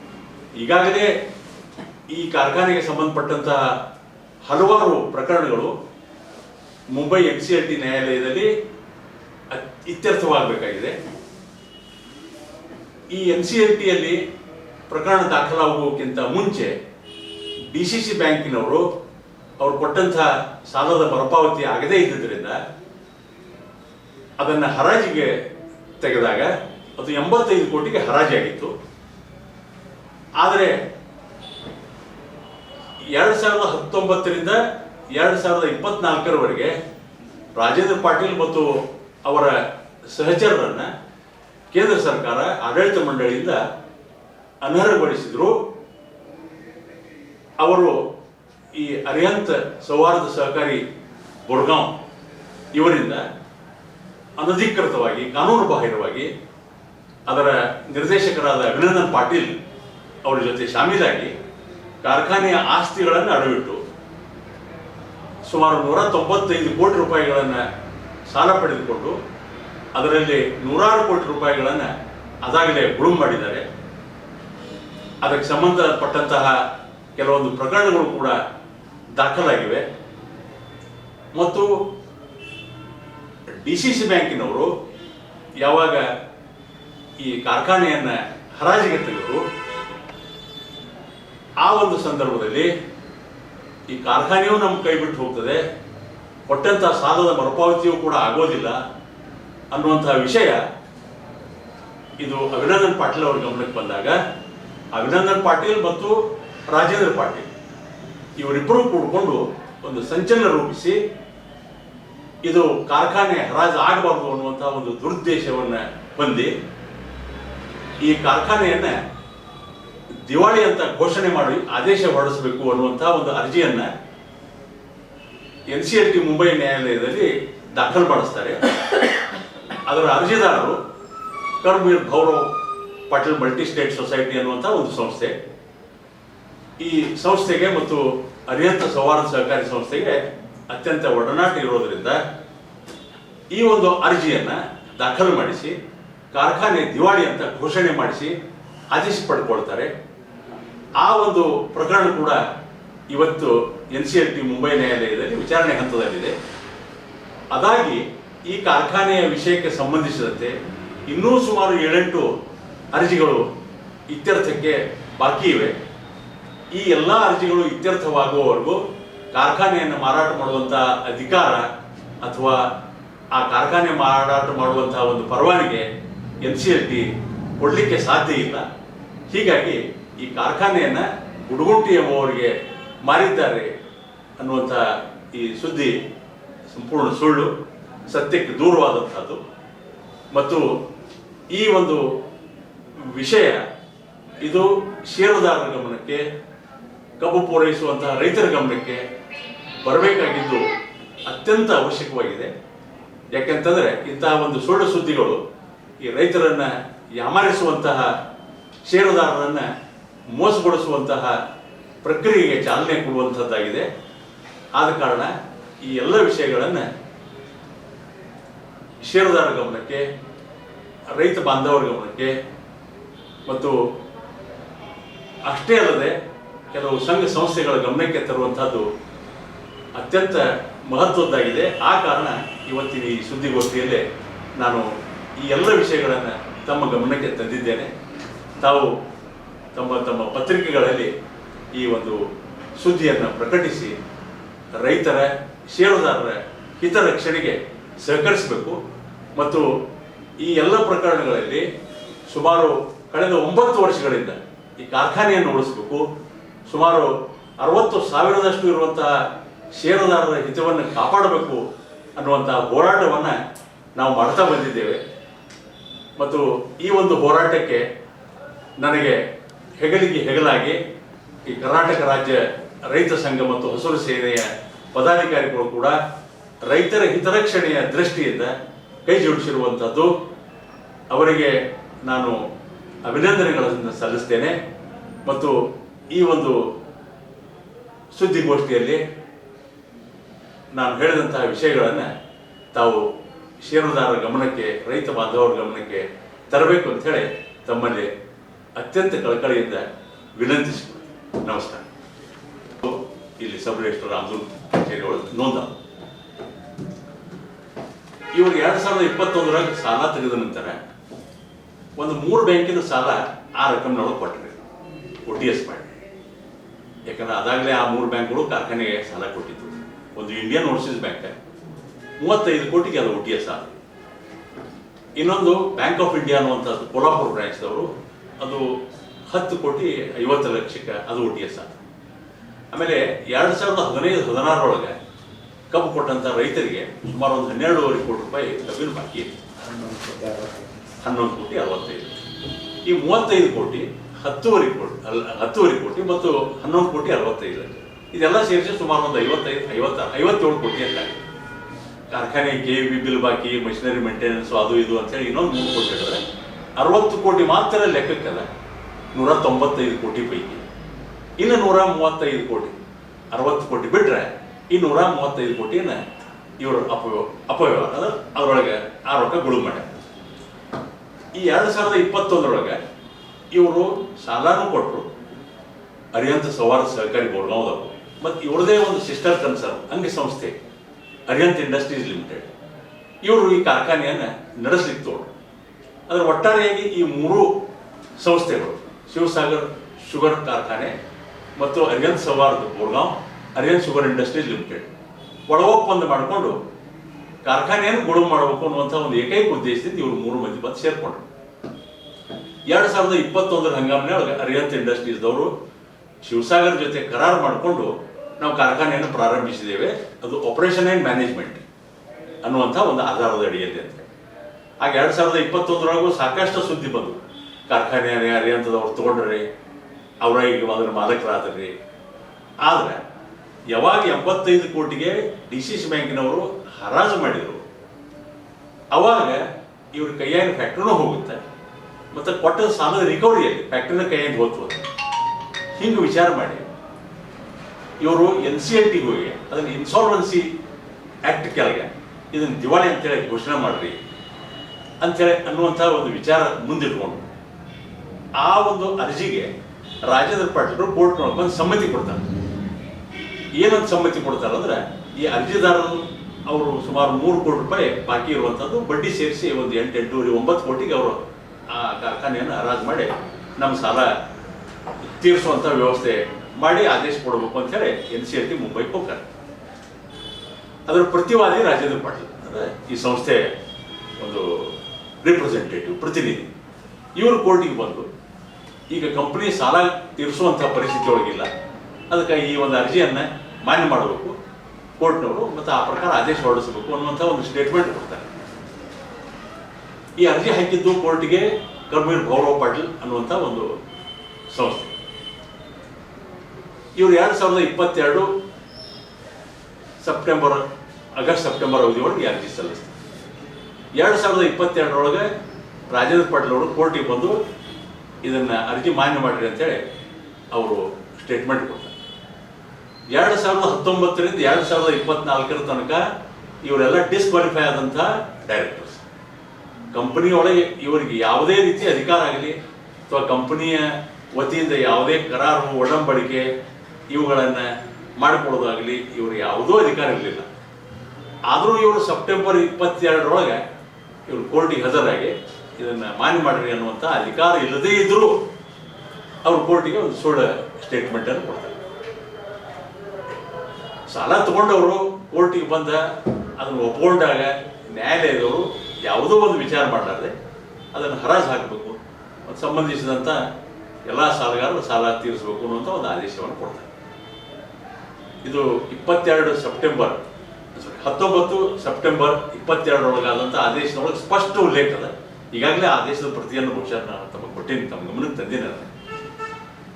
ಈಗಾಗಲೇ ಈ ಕಾರ್ಖಾನೆಗೆ ಸಂಬಂಧಪಟ್ಟಂತಹ ಹಲವಾರು ಪ್ರಕರಣಗಳು Mumbai N C L T ನ್ಯಾಯಾಲಯದಲ್ಲಿ ಇತ್ಯರ್ಥವಾಗಬೇಕಾಗಿದೆ. ಈ ಎನ್ ಸಿ ಎಲ್ ಟಿಯಲ್ಲಿ ಪ್ರಕರಣ ದಾಖಲಾಗುವುದಕ್ಕಿಂತ ಮುಂಚೆ ಡಿ ಸಿ ಸಿ ಬ್ಯಾಂಕಿನವರು ಅವರು ಕೊಟ್ಟಂತಹ ಸಾಲದ ಮರುಪಾವತಿ ಆಗದೇ ಇದ್ದಿದ್ದರಿಂದ ಅದನ್ನು ಹರಾಜಿಗೆ ತೆಗೆದಾಗ ಅದು ಎಂಬತ್ತೈದು ಕೋಟಿಗೆ ಹರಾಜಾಗಿತ್ತು ಆದರೆ ಎರಡು ಸಾವಿರದ ಹತ್ತೊಂಬತ್ತರಿಂದ ಎರಡು ಸಾವಿರದ ಇಪ್ಪತ್ನಾಲ್ಕರವರೆಗೆ ರಾಜೇಂದ್ರ ಪಾಟೀಲ್ ಮತ್ತು ಅವರ ಸಹಚರರನ್ನ ಕೇಂದ್ರ ಸರ್ಕಾರ ಆಡಳಿತ ಮಂಡಳಿಯಿಂದ ಅನರ್ಹಗೊಳಿಸಿದ್ರು. ಅವರು ಈ ಅರ್ಯಂತ ಸೌಹಾರ್ದ ಸಹಕಾರಿ ಬುರ್ಗಾಂವ್ ಇವರಿಂದ ಅನಧಿಕೃತವಾಗಿ ಕಾನೂನು ಬಾಹಿರವಾಗಿ ಅದರ ನಿರ್ದೇಶಕರಾದ ಅಭಿನಂದನ್ ಪಾಟೀಲ್ ಅವರ ಜೊತೆ ಶಾಮೀಲಾಗಿ ಕಾರ್ಖಾನೆಯ ಆಸ್ತಿಗಳನ್ನು ಅಡವಿಟ್ಟು ಸುಮಾರು ನೂರ ತೊಂಬತ್ತೈದು ಕೋಟಿ ರೂಪಾಯಿಗಳನ್ನು ಸಾಲ ಪಡೆದುಕೊಂಡು ಅದರಲ್ಲಿ ನೂರಾರು ಕೋಟಿ ರೂಪಾಯಿಗಳನ್ನು ಅದಾಗಲೇ ಗುಳುಂ ಮಾಡಿದ್ದಾರೆ. ಅದಕ್ಕೆ ಸಂಬಂಧಪಟ್ಟಂತಹ ಕೆಲವೊಂದು ಪ್ರಕರಣಗಳು ಕೂಡ ದಾಖಲಾಗಿವೆ. ಮತ್ತು ಡಿ ಸಿ ಸಿ ಬ್ಯಾಂಕಿನವರು ಯಾವಾಗ ಈ ಕಾರ್ಖಾನೆಯನ್ನು ಹರಾಜಿಗೆ ತೆಗೆದರು ಆ ಒಂದು ಸಂದರ್ಭದಲ್ಲಿ ಈ ಕಾರ್ಖಾನೆಯೂ ನಮ್ಮ ಕೈ ಬಿಟ್ಟು ಹೋಗ್ತದೆ. ಕೊಟ್ಟಂತಹ ಸಾಲದ ಮರುಪಾವತಿಯೂ ಕೂಡ ಆಗೋದಿಲ್ಲ ಅನ್ನುವಂತಹ ವಿಷಯ ಇದು ಅಭಿನಂದನ್ ಪಾಟೀಲ್ ಅವರ ಗಮನಕ್ಕೆ ಬಂದಾಗ. ಅಭಿನಂದನ್ ಪಾಟೀಲ್ ಮತ್ತು ರಾಜೇಂದ್ರ ಪಾಟೀಲ್ ಇವರಿಬ್ಬರು ಕೂಡಿಕೊಂಡು ಒಂದು ಸಂಚಲನ ರೂಪಿಸಿ ಇದು ಕಾರ್ಖಾನೆ ಹರಾಜು ಆಗಬಾರದು ಅನ್ನುವಂತಹ ಒಂದು ದುರುದ್ದೇಶವನ್ನು ಹೊಂದಿ ಈ ಕಾರ್ಖಾನೆಯನ್ನ ದಿವಾಳಿ ಅಂತ ಘೋಷಣೆ ಮಾಡಿ ಆದೇಶ ಹೊರಡಿಸಬೇಕು ಅನ್ನುವಂತಹ ಒಂದು ಅರ್ಜಿಯನ್ನ N C L T Mumbai ನ್ಯಾಯಾಲಯದಲ್ಲಿ ದಾಖಲು ಮಾಡಿಸ್ತಾರೆ. ಅದರ ಅರ್ಜಿದಾರರು Karmeer Gaurav Patil multi state society ಅನ್ನುವಂಥ ಒಂದು ಸಂಸ್ಥೆ. ಈ ಸಂಸ್ಥೆಗೆ ಮತ್ತು ಅರಿಹಂತ ಸೌಹಾರ್ದ ಸಹಕಾರಿ ಸಂಸ್ಥೆಗೆ ಅತ್ಯಂತ ಒಡನಾಟ ಇರೋದರಿಂದ ಈ ಒಂದು ಅರ್ಜಿಯನ್ನು ದಾಖಲು ಮಾಡಿಸಿ, ಕಾರ್ಖಾನೆ ದಿವಾಳಿ ಅಂತ ಘೋಷಣೆ ಮಾಡಿಸಿ, ಆದೇಶ ಪಡ್ಕೊಳ್ತಾರೆ. ಆ ಒಂದು ಪ್ರಕರಣ ಕೂಡ ಇವತ್ತು N C R T Mumbai ನ್ಯಾಯಾಲಯದಲ್ಲಿ ವಿಚಾರಣೆ ಹಂತದಲ್ಲಿದೆ. ಅದಾಗಿ ಈ ಕಾರ್ಖಾನೆಯ ವಿಷಯಕ್ಕೆ ಸಂಬಂಧಿಸಿದಂತೆ ಇನ್ನೂ ಸುಮಾರು ಏಳೆಂಟು ಅರ್ಜಿಗಳು ಇತ್ಯರ್ಥಕ್ಕೆ ಬಾಕಿ ಇವೆ. ಈ ಎಲ್ಲ ಅರ್ಜಿಗಳು ಇತ್ಯರ್ಥವಾಗುವವರೆಗೂ ಕಾರ್ಖಾನೆಯನ್ನು ಮಾರಾಟ ಮಾಡುವಂಥ ಅಧಿಕಾರ ಅಥವಾ ಆ ಕಾರ್ಖಾನೆ ಮಾರಾಟ ಮಾಡುವಂತಹ ಒಂದು ಪರವಾನಿಗೆ ಎನ್ ಸಿ ಎಲ್ ಟಿ ಕೊಡಲಿಕ್ಕೆ ಸಾಧ್ಯ ಇಲ್ಲ. ಹೀಗಾಗಿ ಈ ಕಾರ್ಖಾನೆಯನ್ನು ಗುಡುಗುಂಟಿ ಎಂಬುವರಿಗೆ ಮಾರಿದ್ದಾರೆ ಅನ್ನುವಂಥ ಈ ಸುದ್ದಿ ಸಂಪೂರ್ಣ ಸುಳ್ಳು, ಸತ್ಯಕ್ಕೆ ದೂರವಾದಂಥದ್ದು. ಮತ್ತು ಈ ಒಂದು ವಿಷಯ, ಇದು ಷೇರುದಾರರ ಗಮನಕ್ಕೆ, ಕಬ್ಬು ಪೂರೈಸುವಂತಹ ರೈತರ ಗಮನಕ್ಕೆ ಬರಬೇಕಾಗಿದ್ದು ಅತ್ಯಂತ ಅವಶ್ಯಕವಾಗಿದೆ. ಯಾಕೆಂತಂದರೆ ಇಂತಹ ಒಂದು ಸುಳ್ಳು ಸುದ್ದಿಗಳು ಈ ರೈತರನ್ನು ಯಾಮಾರಿಸುವಂತಹ, ಷೇರುದಾರರನ್ನು ಮೋಸಗೊಳಿಸುವಂತಹ ಪ್ರಕ್ರಿಯೆಗೆ ಚಾಲನೆ ಕೊಡುವಂಥದ್ದಾಗಿದೆ ಆದ ಕಾರಣ ಈ ಎಲ್ಲ ವಿಷಯಗಳನ್ನು ಷೇರುದಾರರ ಗಮನಕ್ಕೆ, ರೈತ ಬಾಂಧವರ ಗಮನಕ್ಕೆ ಮತ್ತು ಅಷ್ಟೇ ಅಲ್ಲದೆ ಕೆಲವು ಸಂಘ ಸಂಸ್ಥೆಗಳ ಗಮನಕ್ಕೆ ತರುವಂಥದ್ದು ಅತ್ಯಂತ ಮಹತ್ವದ್ದಾಗಿದೆ. ಆ ಕಾರಣ ಇವತ್ತಿನ ಈ ಸುದ್ದಿಗೋಷ್ಠಿಯಲ್ಲಿ ನಾನು ಈ ಎಲ್ಲ ವಿಷಯಗಳನ್ನು ತಮ್ಮ ಗಮನಕ್ಕೆ ತಂದಿದ್ದೇನೆ. ತಾವು ತಮ್ಮ ತಮ್ಮ ಪತ್ರಿಕೆಗಳಲ್ಲಿ ಈ ಒಂದು ಸುದ್ದಿಯನ್ನು ಪ್ರಕಟಿಸಿ ರೈತರ ಷೇರುದಾರರ ಹಿತರಕ್ಷಣೆಗೆ ಸಹಕರಿಸಬೇಕು. ಮತ್ತು ಈ ಎಲ್ಲ ಪ್ರಕರಣಗಳಲ್ಲಿ ಸುಮಾರು ಕಳೆದ ಒಂಬತ್ತು ವರ್ಷಗಳಿಂದ ಈ ಕಾರ್ಖಾನೆಯನ್ನು ಉಳಿಸಬೇಕು. ಸುಮಾರು ಅರವತ್ತು ಸಾವಿರದಷ್ಟು ಇರುವಂತಹ ಷೇರುದಾರರ ಹಿತವನ್ನು ಕಾಪಾಡಬೇಕು ಅನ್ನುವಂತಹ ಹೋರಾಟವನ್ನು ನಾವು ಮಾಡ್ತಾ ಬಂದಿದ್ದೇವೆ. ಮತ್ತು ಈ ಒಂದು ಹೋರಾಟಕ್ಕೆ ನನಗೆ ಹೆಗಲಿಗೆ ಹೆಗಲಾಗಿ ಈ ಕರ್ನಾಟಕ ರಾಜ್ಯ ರೈತ ಸಂಘ ಮತ್ತು ಹಸಿರು ಸೇನೆಯ ಪದಾಧಿಕಾರಿಗಳು ಕೂಡ ರೈತರ ಹಿತರಕ್ಷಣೆಯ ದೃಷ್ಟಿಯಿಂದ ಕೈ ಜೋಡಿಸಿರುವಂಥದ್ದು ಅವರಿಗೆ ನಾನು ಅಭಿನಂದನೆಗಳನ್ನು ಸಲ್ಲಿಸ್ತೇನೆ. ಮತ್ತು ಈ ಒಂದು ಸುದ್ದಿಗೋಷ್ಠಿಯಲ್ಲಿ ನಾನು ಹೇಳಿದಂತಹ ವಿಷಯಗಳನ್ನು ತಾವು ಷೇರುದಾರರ ಗಮನಕ್ಕೆ, ರೈತ ಬಾಂಧವರ ಗಮನಕ್ಕೆ ತರಬೇಕು ಅಂತ ಹೇಳಿ ತಮ್ಮಲ್ಲಿ ಅತ್ಯಂತ ಕಳಕಳಿಯಿಂದ ವಿನಂತಿಸಿಕೊಳ್ಳಿ ನಮಸ್ಕಾರ. ಇಲ್ಲಿ ಸಬರೇಶ್ವರ ಅಬ್ದುಲ್ ಕಚೇರಿ ಒಳಗೆ ನೋಂದ. ಇವರು ಎರಡ್ ಸಾವಿರದ ಇಪ್ಪತ್ತೊಂದರಾಗ ಸಾಲ ತೆಗೆದ ನಂತರ ಒಂದು ಮೂರು ಬ್ಯಾಂಕಿನ ಸಾಲ ಆ ರಕಮ್ನೊಳಗೆ ಕೊಟ್ಟರೆ ಒ ಟಿ ಎಸ್ ಮಾಡಿ. ಯಾಕಂದ್ರೆ ಅದಾಗಲೇ ಆ ಮೂರು ಬ್ಯಾಂಕ್ಗಳು ಕಾರ್ಖಾನೆಗೆ ಸಾಲ ಕೊಟ್ಟಿದ್ದು. ಒಂದು ಇಂಡಿಯನ್ ಓವರ್ಸೀಸ್ ಬ್ಯಾಂಕ್. ಮೂವತ್ತೈದು ಕೋಟಿಗೆ ಅದು ಒ ಟಿ ಎಸ್ ಆದ. ಇನ್ನೊಂದು ಬ್ಯಾಂಕ್ ಆಫ್ ಇಂಡಿಯಾ ಅನ್ನುವಂಥದ್ದು ಕೋಲ್ಹಾಪುರ ಬ್ರಾಂಚ್ದವರು, ಅದು ಹತ್ತು ಕೋಟಿ ಐವತ್ತು ಲಕ್ಷಕ್ಕೆ ಅದು ಒ ಟಿ ಎಸ್ ಆತ ಆಮೇಲೆ ಎರಡು ಸಾವಿರದ ಹದಿನೈದು, ಹದಿನಾರರೊಳಗೆ ಕಬ್ಬು ಕೊಟ್ಟಂಥ ರೈತರಿಗೆ ಸುಮಾರು ಒಂದು ಹನ್ನೆರಡೂವರೆ ಕೋಟಿ ರೂಪಾಯಿ ಕಬ್ಬಿನ ಬಾಕಿ ಇದೆ. ಹನ್ನೊಂದು ಕೋಟಿ ಅರವತ್ತೈದು. ಈ ಮೂವತ್ತೈದು ಕೋಟಿ ಹತ್ತುವರೆ ಕೋಟಿ, ಅಲ್ಲ, ಹತ್ತುವರೆ ಕೋಟಿ ಮತ್ತು ಹನ್ನೊಂದು ಕೋಟಿ ಅರವತ್ತೈದು. ಲಕ್ಷ ಇದೆಲ್ಲ ಸೇರಿಸಿ ಸುಮಾರು ಒಂದು ಐವತ್ತೈದು ಐವತ್ತ ಐವತ್ತೇಳು ಕೋಟಿ ಅಂತ ಕಾರ್ಖಾನೆ ಕೆ ವಿ ಬಿಲ್ ಬಾಕಿ, ಮಷಿನರಿ ಮೇಂಟೆನೆನ್ಸ್ ಅದು ಇದು ಅಂತೇಳಿ ಇನ್ನೊಂದು ಮೂರು ಕೋಟಿ ಇಟ್ಟರೆ ಅರವತ್ತು ಕೋಟಿ ಮಾತ್ರ ಲೆಕ್ಕಕ್ಕಲ್ಲ ನೂರ ತೊಂಬತ್ತೈದು ಕೋಟಿ ಪೈಕಿ. ಇನ್ನು ನೂರ ಮೂವತ್ತೈದು ಕೋಟಿ, ಅರವತ್ತು ಕೋಟಿ ಬಿಟ್ಟರೆ ಈ ನೂರ ಮೂವತ್ತೈದು ಕೋಟಿನ ಇವರು ಅಪವ್ಯವ ಅಪವ್ಯವಹಾರ ಅಂದ್ರೆ ಅದರೊಳಗೆ ಆ ರೊಕ್ಕ ಗುಳು ಮಾಡ್ಯಾರ ಈ ಎರಡು ಸಾವಿರದ ಇಪ್ಪತ್ತೊಂದರೊಳಗೆ ಇವರು ಸಾಲನೂ ಕೊಟ್ಟರು ಅರಿಯಂತ ಸವಾರ ಸಹಕಾರಿ ಬೋರ್ಗಾಂವ್ದವರು ಮತ್ತು ಇವ್ರದೇ ಒಂದು ಸಿಸ್ಟರ್ ಕನ್ಸರ್ನ್ ಅಂಗ ಸಂಸ್ಥೆ ಅರಿಯಂತ ಇಂಡಸ್ಟ್ರೀಸ್ ಲಿಮಿಟೆಡ್. ಇವರು ಈ ಕಾರ್ಖಾನೆಯನ್ನು ನಡೆಸಲಿಕ್ಕೆ ತೋರು ಅದರ ಒಟ್ಟಾರೆಯಾಗಿ ಈ ಮೂರು ಸಂಸ್ಥೆಗಳು ಶಿವಸಾಗರ್ ಶುಗರ್ ಕಾರ್ಖಾನೆ ಮತ್ತು Ariyan ಸವಾರ್ದು Borgaon Ariyan sugar industries limited. ಒಳ ಒಪ್ಪಂದ ಮಾಡಿಕೊಂಡು ಕಾರ್ಖಾನೆಯನ್ನು ಗುಣ ಮಾಡಬೇಕು ಅನ್ನುವಂಥ ಒಂದು ಏಕೈಕ ಉದ್ದೇಶದಿಂದ ಇವರು ಮೂರು ಮಂದಿ ಬಂದು ಸೇರ್ಕೊಂಡ್ರು. ಎರಡು ಸಾವಿರದ ಇಪ್ಪತ್ತೊಂದರ ಹಂಗಾಮಿನೊಳಗೆ ಅರಿಯಂತ್ ಇಂಡಸ್ಟ್ರೀಸ್ದವರು ಶಿವಸಾಗರ್ ಜೊತೆ ಕರಾರು ಮಾಡಿಕೊಂಡು ನಾವು ಕಾರ್ಖಾನೆಯನ್ನು ಪ್ರಾರಂಭಿಸಿದ್ದೇವೆ. ಅದು ಆಪರೇಷನ್ ಆ್ಯಂಡ್ ಮ್ಯಾನೇಜ್ಮೆಂಟ್ ಅನ್ನುವಂಥ ಒಂದು ಆಧಾರದ ಅಡಿಯಲ್ಲಿ ಅಂತ. ಆಗ ಎರಡು ಸಾವಿರದ ಇಪ್ಪತ್ತೊಂದರೊಳಗೂ ಸಾಕಷ್ಟು ಸುದ್ದಿ ಬಂದು ಕಾರ್ಖಾನೆ ಅರಿಯಂಥದವ್ರು ತಗೊಂಡ್ರಿ, ಅವರ ಈಗ ಅದರ ಮಾಲಕರಾದ್ರಿ. ಆದ್ರೆ, ಯಾವಾಗ ಎಂಬತ್ತೈದು ಕೋಟಿಗೆ ಡಿ ಸಿ ಸಿ ಬ್ಯಾಂಕಿನವರು ಹರಾಜು ಮಾಡಿದರು, ಅವಾಗ ಇವ್ರ ಕೈಯಾಗ ಫ್ಯಾಕ್ಟ್ರಿನೂ ಹೋಗುತ್ತೆ. ಮತ್ತು ಕೊಟ್ಟ ಸಾಲದ ರಿಕವರಿಯಲ್ಲಿ ಫ್ಯಾಕ್ಟ್ರಿನ ಕೈಯಿಂದ ಹೋಗ್ತು ಹಿಂಗೆ ವಿಚಾರ ಮಾಡಿ. ಇವರು ಎನ್ ಸಿ ಎಲ್ ಟಿಗೆ ಹೋಗಿ, ಅದನ್ನು ಇನ್ಸಾಲ್ವೆನ್ಸಿ ಆ್ಯಕ್ಟ್ ಕೆಳಗೆ, ಇದನ್ನು ದಿವಾಳಿ ಅಂತೇಳಿ ಘೋಷಣೆ ಮಾಡ್ರಿ, ಅಂತೇಳಿ ಅನ್ನುವಂಥ ಒಂದು ವಿಚಾರ ಮುಂದಿಟ್ಕೊಂಡು. ಆ ಒಂದು ಅರ್ಜಿಗೆ ರಾಜೇಂದ್ರ ಪಾಟೀಲ್ ಕೋರ್ಟ್ನೊಳಗೆ ಬಂದು ಸಮ್ಮತಿ ಕೊಡ್ತಾರೆ. ಏನಂತ ಸಮ್ಮತಿ ಕೊಡ್ತಾರೆ ಅಂದ್ರೆ ಈ ಅರ್ಜಿದಾರರು ಅವರು ಸುಮಾರು ಮೂರು ಕೋಟಿ ರೂಪಾಯಿ ಬಾಕಿ ಇರುವಂಥದ್ದು ಬಡ್ಡಿ ಸೇರಿಸಿ ಒಂದು ಎಂಟು ಎಂಟೂವರೆ ಒಂಬತ್ತು ಕೋಟಿಗೆ ಅವರು ಆ ಕಾರ್ಖಾನೆಯನ್ನು ಹರಾಜು ಮಾಡಿ ನಮ್ಮ ಸಾಲ ತೀರಿಸುವಂಥ ವ್ಯವಸ್ಥೆ ಮಾಡಿ ಆದೇಶ ಕೊಡಬೇಕು ಅಂತ ಹೇಳಿ N C R T Mumbai ಹೋಗ್ತಾರೆ. ಅದರ ಪ್ರತಿವಾದಿ ರಾಜೇಂದ್ರ ಪಾಟೀಲ್ ಅಂದರೆ ಈ ಸಂಸ್ಥೆ ಒಂದು ರಿಪ್ರೆಸೆಂಟೇಟಿವ್ ಪ್ರತಿನಿಧಿ. ಇವರು ಕೋರ್ಟಿಗೆ ಬಂದು ಈಗ ಕಂಪ್ನಿ ಸಾಲ ತೀರಿಸುವಂಥ ಪರಿಸ್ಥಿತಿ ಒಳಗಿಲ್ಲ. ಅದಕ್ಕೆ ಈ ಒಂದು ಅರ್ಜಿಯನ್ನು ಮಾನ್ಯ ಮಾಡಬೇಕು. ಕೋರ್ಟ್ನವರು ಮತ್ತು ಆ ಪ್ರಕಾರ ಆದೇಶ ಹೊರಡಿಸಬೇಕು ಅನ್ನುವಂಥ ಒಂದು ಸ್ಟೇಟ್ಮೆಂಟ್ ಕೊಡ್ತಾರೆ. ಈ ಅರ್ಜಿ ಹಾಕಿದ್ದು ಕೋರ್ಟ್ಗೆ ಕರ್ಮವೀರ್ ಗೌರವ ಪಾಟೀಲ್ ಅನ್ನುವಂಥ ಒಂದು ಸಂಸ್ಥೆ. ಇವರು ಎರಡು ಸಾವಿರದ ಇಪ್ಪತ್ತೆರಡು ಸೆಪ್ಟೆಂಬರ್, ಆಗಸ್ಟ್ ಸೆಪ್ಟೆಂಬರ್ ಅವಧಿಯೊಳಗೆ ಅರ್ಜಿ ಸಲ್ಲಿಸ್ತಾರೆ. ಎರಡು ಸಾವಿರದ ಇಪ್ಪತ್ತೆರಡರೊಳಗೆ ರಾಜೇಂದ್ರ ಪಾಟೀಲ್ ಅವರು ಕೋರ್ಟಿಗೆ ಬಂದು ಇದನ್ನ ಅರ್ಜಿ ಮಾನ್ಯ ಮಾಡಿರಿ ಅಂತೇಳಿ ಅವರು ಸ್ಟೇಟ್ಮೆಂಟ್ ಕೊಡ್ತಾರೆ. ಎರಡು ಸಾವಿರದ ಹತ್ತೊಂಬತ್ತರಿಂದ ಎರಡು ಸಾವಿರದ ಇಪ್ಪತ್ನಾಲ್ಕರ ತನಕ ಇವರೆಲ್ಲ ಡಿಸ್ಕ್ವಾಲಿಫೈ ಆದಂಥ ಡೈರೆಕ್ಟರ್ಸ್ ಕಂಪನಿಯೊಳಗೆ ಇವರಿಗೆ ಯಾವುದೇ ರೀತಿ ಅಧಿಕಾರ ಆಗಲಿ ಅಥವಾ ಕಂಪನಿಯ ವತಿಯಿಂದ ಯಾವುದೇ ಕರಾರು, ಒಡಂಬಡಿಕೆ ಇವುಗಳನ್ನು ಮಾಡಿಕೊಡೋದಾಗಲಿ ಇವರು ಯಾವುದೂ ಅಧಿಕಾರ ಇರಲಿಲ್ಲ. ಆದರೂ ಇವರು ಸೆಪ್ಟೆಂಬರ್ ಇಪ್ಪತ್ತೆರಡರೊಳಗೆ ಇವರು ಕೋರ್ಟಿಗೆ ಹಾಜರಾಗಿ ಇದನ್ನು ಮಾನ್ಯ ಮಾಡ್ರಿ ಅನ್ನುವಂಥ ಅಧಿಕಾರ ಇಲ್ಲದೇ ಇದ್ದರೂ ಅವರು ಕೋರ್ಟಿಗೆ ಒಂದು ಸುಳ್ಳು ಸ್ಟೇಟ್ಮೆಂಟನ್ನು ಕೊಡ್ತಾರೆ. ಸಾಲ ತಗೊಂಡವರು ಕೋರ್ಟಿಗೆ ಬಂದ, ಅದನ್ನು ಒಪ್ಕೊಂಡಾಗ ನ್ಯಾಯಾಲಯದವರು ಯಾವುದೋ ಒಂದು ವಿಚಾರ ಮಾಡಲಾರ್ದೆ ಅದನ್ನು ಹರಾಜು ಹಾಕಬೇಕು ಮತ್ತು ಸಂಬಂಧಿಸಿದಂಥ ಎಲ್ಲ ಸಾಲಗಾರರು ಸಾಲ ತೀರಿಸಬೇಕು ಅನ್ನುವಂಥ ಒಂದು ಆದೇಶವನ್ನು ಕೊಡ್ತಾರೆ. ಇದು ಇಪ್ಪತ್ತೆರಡು ಸೆಪ್ಟೆಂಬರ್ ಸಾರಿ ಹತ್ತೊಂಬತ್ತು ಸೆಪ್ಟೆಂಬರ್ ಇಪ್ಪತ್ತೆರಡರೊಳಗಾದಂಥ ಆದೇಶದೊಳಗೆ ಸ್ಪಷ್ಟ ಉಲ್ಲೇಖ ಅದ ಈಗಾಗಲೇ ಆದೇಶದ ಪ್ರತಿಯನ್ನು ಬಹುಶಃ ನಾನು ತಮಗೆ ಕೊಟ್ಟೀನಿ ತಮ್ಮ ಗಮನಕ್ಕೆ ತಂದೀನಿ ಅದನ್ನ.